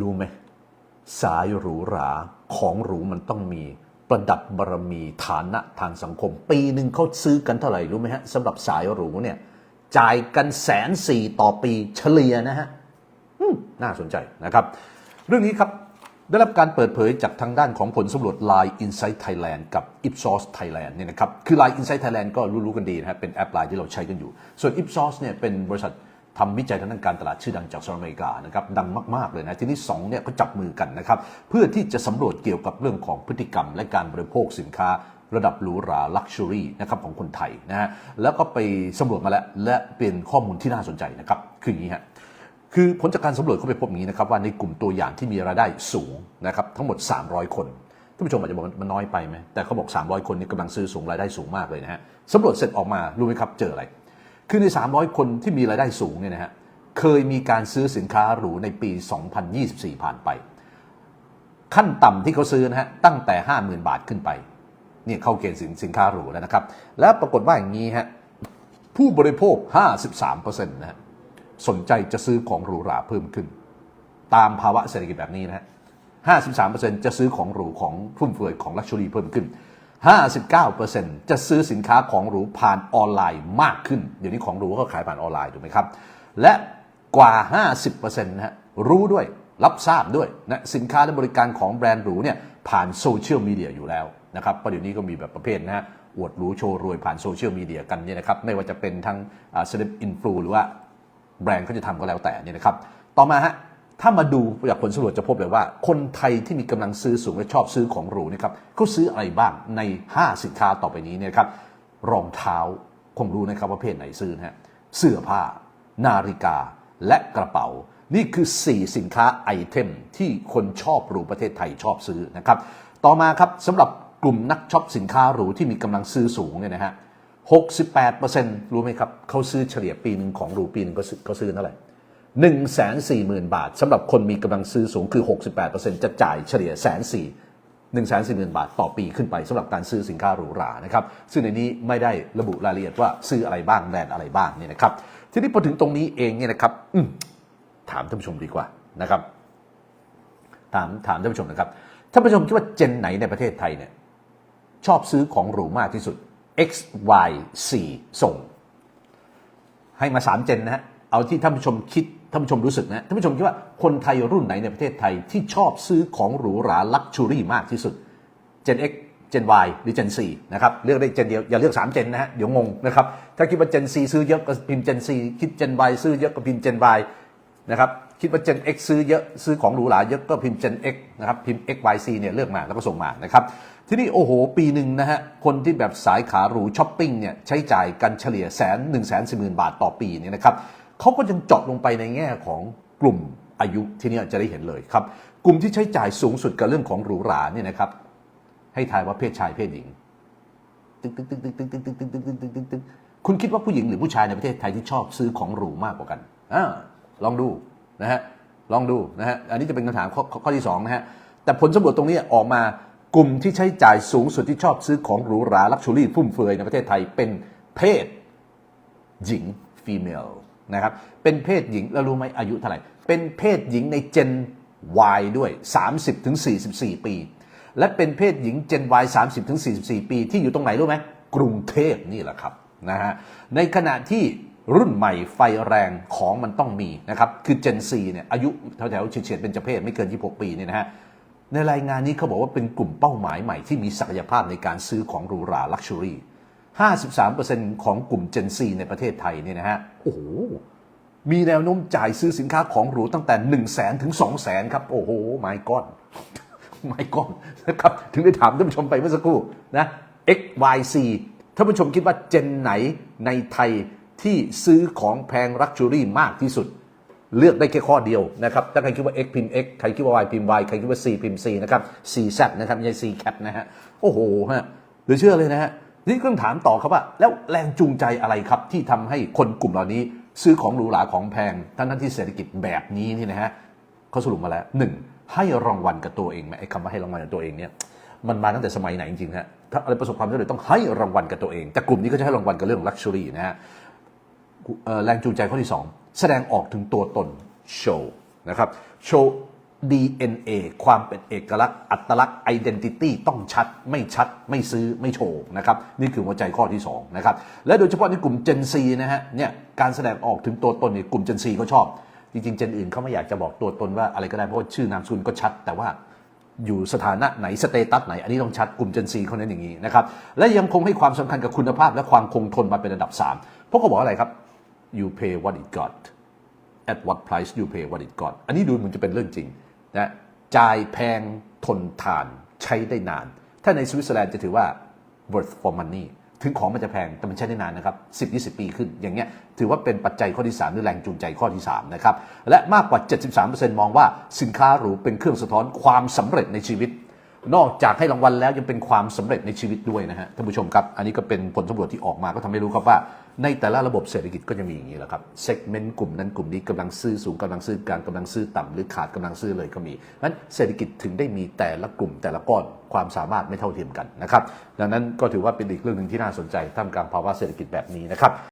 รู้ไหมสายหรูหราของหรูมันต้องมี ประดับบารมีฐานะทางสังคม ปีหนึ่งเขาซื้อกันเท่าไหร่รู้ไหมฮะสำหรับสายหรูเนี่ย จ่ายกันแสนสี่ต่อปีเฉลี่ยนะฮะน่าสนใจนะครับ เรื่องนี้ครับได้รับการเปิดเผยจากทางด้านของผลสำรวจ Line Insight Thailand กับ Ipsos Thailand เนี่ยนะครับ คือ Line Insight Thailand ก็รู้ๆกันดีนะครับ เป็นแอปไลน์ที่เราใช้กันอยู่ ส่วน Ipsos เนี่ยเป็นบริษัท ทำวิจัยทางด้านการตลาดชื่อดังจากสหรัฐอเมริกานะครับดังมาก ๆ เลยนะ ทีนี้สองเนี่ยก็จับมือกันนะครับ เพื่อที่จะสำรวจเกี่ยวกับเรื่องของพฤติกรรม และการบริโภคสินค้าระดับหรูหราลักชัวรี่นะครับของคนไทยนะฮะแล้วก็ไปสำรวจมาแล้ว และเป็นข้อมูลที่น่าสนใจนะครับ คืออย่างนี้ฮะคือผลจากการสำรวจเขาไปพบอย่างนี้นะครับว่าในกลุ่มตัวอย่างที่มีรายได้สูงนะครับทั้งหมด 300 คนท่านผู้ชมอาจจะบอกมันน้อยไปไหมแต่เขาบอก 300 คนนี่กำลังซื้อสูงรายได้สูงมากเลยนะฮะสำรวจเสร็จออกมารู้ไหมครับเจออะไร คือใน 300 คนที่มีรายได้สูงเนี่ยนะฮะเคยมีการซื้อสินค้าหรูในปี 2024 ผ่านไป ขั้นต่ำที่เขาซื้อนะฮะตั้งแต่ 50,000 บาทขึ้นไปเนี่ยเข้าเกณฑ์สินสินค้าหรูแล้วนะครับ แล้วปรากฏว่าอย่างนี้ฮะผู้บริโภค 53%นะฮะสนใจจะซื้อของหรูหราเพิ่มขึ้น ตามภาวะเศรษฐกิจแบบนี้นะฮะ53%จะซื้อของหรูของฟุ่มเฟือยของลักชัวรี่เพิ่มขึ้น 59%จะซื้อสินค้าของหรูผ่านออนไลน์มากขึ้น เดี๋ยวนี้ของหรูก็ขายผ่านออนไลน์ถูกไหมครับ และกว่า 50%นะฮะรู้ด้วยรับทราบด้วยนะสินค้าและบริการของแบรนด์หรูเนี่ยผ่านโซเชียลมีเดียอยู่แล้วนะครับเพราะเดี๋ยวนี้ก็มีแบบประเภทนะฮะอวดหรูโชว์รวยผ่านโซเชียลมีเดียกันเนี่ยนะครับไม่ว่าจะเป็นทั้งเซเลบอินฟลูหรือว่าแบรนด์เขาจะทำก็แล้วแต่เนี่ยนะครับ ต่อมาฮะ ถ้ามาดูจากผลสำรวจจะพบเลยว่า คนไทยที่มีกำลังซื้อสูงและชอบซื้อของหรูนะครับเขาซื้ออะไรบ้างใน 5 สินค้าต่อไปนี้เนี่ยครับรองเท้าคงรู้นะครับว่าเพศไหนซื้อนะฮะเสื้อผ้า นาฬิกาและกระเป๋า นี่คือ 4 สินค้าไอเทมที่คนชอบหรูประเทศไทยชอบซื้อนะครับต่อมาครับสำหรับกลุ่มนักช็อปสินค้าหรูที่มีกำลังซื้อสูงเนี่ยนะฮะ68%รู้ไหมครับเขาซื้อเฉลี่ยปีหนึ่งของหรูปีหนึ่งเขาซื้อเขาซื้อเท่าไหร่ หนึ่งแสนสี่หมื่นบาทสำหรับคนมีกำลังซื้อสูงคือ 68%จะจ่ายเฉลี่ยแสนสี่หนึ่งแสนสี่หมื่นบาทต่อปีขึ้นไปสำหรับการซื้อสินค้าหรูหรานะครับซึ่งในนี้ไม่ได้ระบุรายละเอียดว่าซื้ออะไรบ้างแบรนด์อะไรบ้างเนี่ยนะครับทีนี้พอถึงตรงนี้เองเนี่ยนะครับถามท่านผู้ชมดีกว่านะครับถามถามท่านผู้ชมนะครับท่านผู้ชมคิดว่าเจนไหนในประเทศไทยเนี่ยชอบซื้อของหรูมากที่สุด X Y C ส่ง ให้มา 3 เจนนะฮะ เอาที่ท่านผู้ชมคิดท่านผู้ชมรู้สึกนะท่านผู้ชมคิดว่าคนไทยรุ่นไหนในประเทศไทยที่ชอบซื้อของหรูหราลักชูรี่มากที่สุดเจน X เจน Y หรือเจน C นะครับเลือกได้เจนเดียวอย่าเลือก3เจนนะฮะเดี๋ยวงงนะครับถ้าคิดว่าเจน C ซื้อเยอะก็พิมพ์เจน C คิดเจน Y ซื้อเยอะก็พิมพ์เจน Y นะครับคิดว่า Gen X ซื้อเยอะซื้อของหรูหราเยอะก็พิมพ์ Gen X นะครับพิมพ์ XYC เนี่ยเลือกมาแล้วก็ส่งมานะครับ ที่นี่โอ้โห ปีหนึ่งนะฮะ คนที่แบบสายขาหรูช้อปปิ้งเนี่ยใช้จ่ายกันเฉลี่ยแสนหนึ่งแสนสี่หมื่นบาทต่อปีเนี่ยนะครับเขาก็ยังเจาะลงไปในแง่ของกลุ่มอายุที่นี่จะได้เห็นเลยครับ กลุ่มที่ใช้จ่ายสูงสุดกับเรื่องของหรูหราเนี่ยนะครับ ให้ทายว่าเพศชายเพศหญิงตึ๊งตึ๊งตึ๊งตึ๊งตึ๊งตึ๊งตึ๊งตึ๊งตึ๊งตึ๊งตึ๊งตึ๊งคุณคิดว่าผู้หญิงหรือผู้ชายในประเทศไทยที่ชอบซื้อของหรูมากกว่ากันอ่าลองดูนะฮะลองดูนะฮะอันนี้จะเป็นคำถามข้อข้อข้อที่สองนะฮะแต่ผลสำรวจตรงนี้ออกมา กลุ่มที่ใช้จ่ายสูงสุดที่ชอบซื้อของหรูหราลักชัวรี่ฟุ่มเฟือยในประเทศไทยเป็นเพศหญิง female นะครับเป็นเพศหญิงแล้วรู้ไหมอายุเท่าไหร่ เป็นเพศหญิงในเจน Y ด้วย 30ถึง44 ปี และเป็นเพศหญิงเจน Y 30ถึง44 ปี ที่อยู่ตรงไหนรู้ไหมกรุงเทพนี่แหละครับนะฮะในขณะที่รุ่นใหม่ไฟแรงของมันต้องมีนะครับ คือ Gen Z เนี่ยอายุแถวๆเฉียดเป็นจเพศไม่เกิน 26 ปีเนี่ยนะฮะ ในรายงานนี้เขาบอกว่าเป็นกลุ่มเป้าหมายใหม่ที่มีศักยภาพในการซื้อของหรูหราลักชัวรี่53%ของกลุ่ม Gen Z ในประเทศไทยเนี่ยนะฮะ โอ้โห มีแนวโน้มจ่ายซื้อสินค้าของหรูตั้งแต่ 1 0 0 0 0แสนถึง 2 0 0แสนครับ โอ้โห ไม่ก้อน ไม่ก้อนนะครับ ถึงได้ถามท่านผู้ชมไปเมื่อสักครู่นะ XYC ท่านผู้ชมคิดว่าเจนไหนในไทยที่ซื้อของแพงลักชัวรี่มากที่สุด เลือกได้แค่ข้อเดียวนะครับ ถ้าใครคิดว่า X พิมพ์ X ใครคิดว่า Y พิมพ์ Y ใครคิดว่า C พิมพ์ C นะครับ C Z นะครับไม่ใช่ C cat นะฮะ โอ้โหฮะหรือเชื่อเลยนะฮะ นี่ก็ต้องถามต่อครับว่า แล้วแรงจูงใจอะไรครับที่ทำให้คนกลุ่มเหล่านี้ ซื้อของหรูหราของแพง ทั้งนั้นที่เศรษฐกิจแบบนี้นี่นะฮะเขาสรุปมาแล้วหนึ่งให้รางวัลกับตัวเองไหมไอ้คำว่าให้รางวัลกับตัวเองเนี่ยมันมาตั้งแต่สมัยไหนจริงๆฮะถ้าอะไรประสบความสำเร็จต้องให้รางวัลกับตัวเอง แต่กลุ่มนี้ก็จะให้รางวัลกับเรื่องลักชัวรี่นะฮะแรงจูงใจข้อที่ 2 แสดงออกถึงตัวตนโชว์นะครับโชว์ DNA ความเป็นเอกลักษณ์ อัตลักษณ์ identity ต้องชัด ไม่ชัด ไม่ซื้อ ไม่โชว์นะครับ นี่คือหัวใจข้อที่2นะครับ และโดยเฉพาะในกลุ่ม Gen Z นะฮะ เนี่ย การแสดงออกถึงตัวตนเนี่ยกลุ่ม Gen Z ก็ชอบ จริงๆ Gen อื่นเขาไม่อยากจะบอกตัวตนว่าอะไรก็ได้ เพราะว่าชื่อนามสกุลก็ชัด แต่ว่าอยู่สถานะไหน สเตตัสไหน อันนี้ต้องชัด กลุ่ม Gen Z เขาเน้นอย่างนี้นะครับ และยังคงให้ความสำคัญกับคุณภาพและความคงทนมาเป็นอันดับ 3 เพราะเขาบอกอะไรครับ you pay what it got at what price you pay what it got อันนี้ดูเหมือนจะเป็นเรื่องจริงนะจ่ายแพงทนทานใช้ได้นาน ถ้าในสวิตเซอร์แลนด์จะถือว่า worth for money ถึงของมันจะแพง แต่มันใช้ได้นานนะครับ 10-20 ปีขึ้น อย่างเงี้ย ถือว่าเป็นปัจจัยข้อที่ 3 หรือแรงจูงใจข้อที่ 3 นะครับ และมากกว่า 73%มองว่าสินค้าหรูเป็นเครื่องสะท้อนความสำเร็จในชีวิต นอกจากให้รางวัลแล้วยังเป็นความสำเร็จในชีวิตด้วยนะฮะท่านผู้ชมครับ อันนี้ก็เป็นผลสำรวจที่ออกมาก็ทำให้รู้ครับว่า ในแต่ละระบบเศรษฐกิจก็จะมีอย่างนี้แหละครับเซกเมนต์กลุ่มนั้นกลุ่มนี้กำลังซื้อสูงกำลังซื้อกลางกำลังซื้อต่ำหรือขาดกำลังซื้อเลยก็มีนั้นเศรษฐกิจถึงได้มีแต่ละกลุ่มแต่ละก้อนความสามารถไม่เท่าเทียมกันนะครับดังนั้นก็ถือว่าเป็นอีกเรื่องหนึ่งที่น่าสนใจท่ามกลางภาวะเศรษฐกิจแบบนี้นะครับ